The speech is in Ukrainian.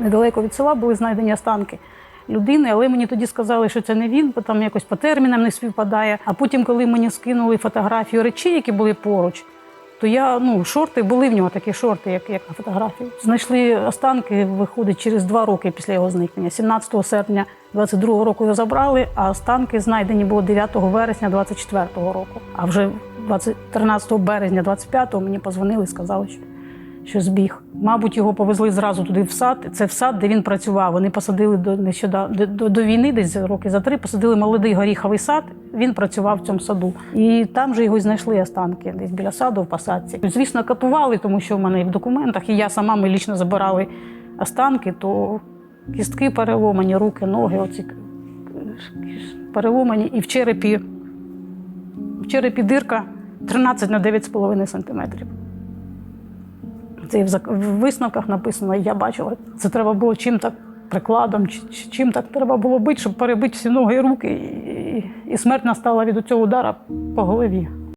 Недалеко від села були знайдені останки людини, але мені тоді сказали, що це не він, бо там якось по термінам не співпадає. А потім, коли мені скинули фотографію речей, які були поруч, то я ну шорти були в нього такі шорти, як, як на фотографії. Знайшли останки, виходить через два роки після його зникнення. 17 серпня 22-го року його забрали, а останки знайдені було 9 вересня 24-го року. А вже 20 13 березня 25-го мені позвонили і сказали, що що збіг. Мабуть, його повезли зразу туди в сад. Це в сад, де він працював. Вони посадили до нещодавно до, до, війни, десь роки за три, посадили молодий горіховий сад. Він працював в цьому саду. І там же його й знайшли останки, десь біля саду в посадці. Звісно, катували, тому що в мене і в документах, і я сама ми лічно забирали останки, то кістки переломані, руки, ноги, оці переломані, і в черепі, в черепі дирка 13 на 9,5 сантиметрів. Це і в висновках написано, я бачила. Це треба було чим так прикладом, чи, чи- чим так треба було бити, щоб перебити всі ноги і руки. І смерть настала від цього удара по голові.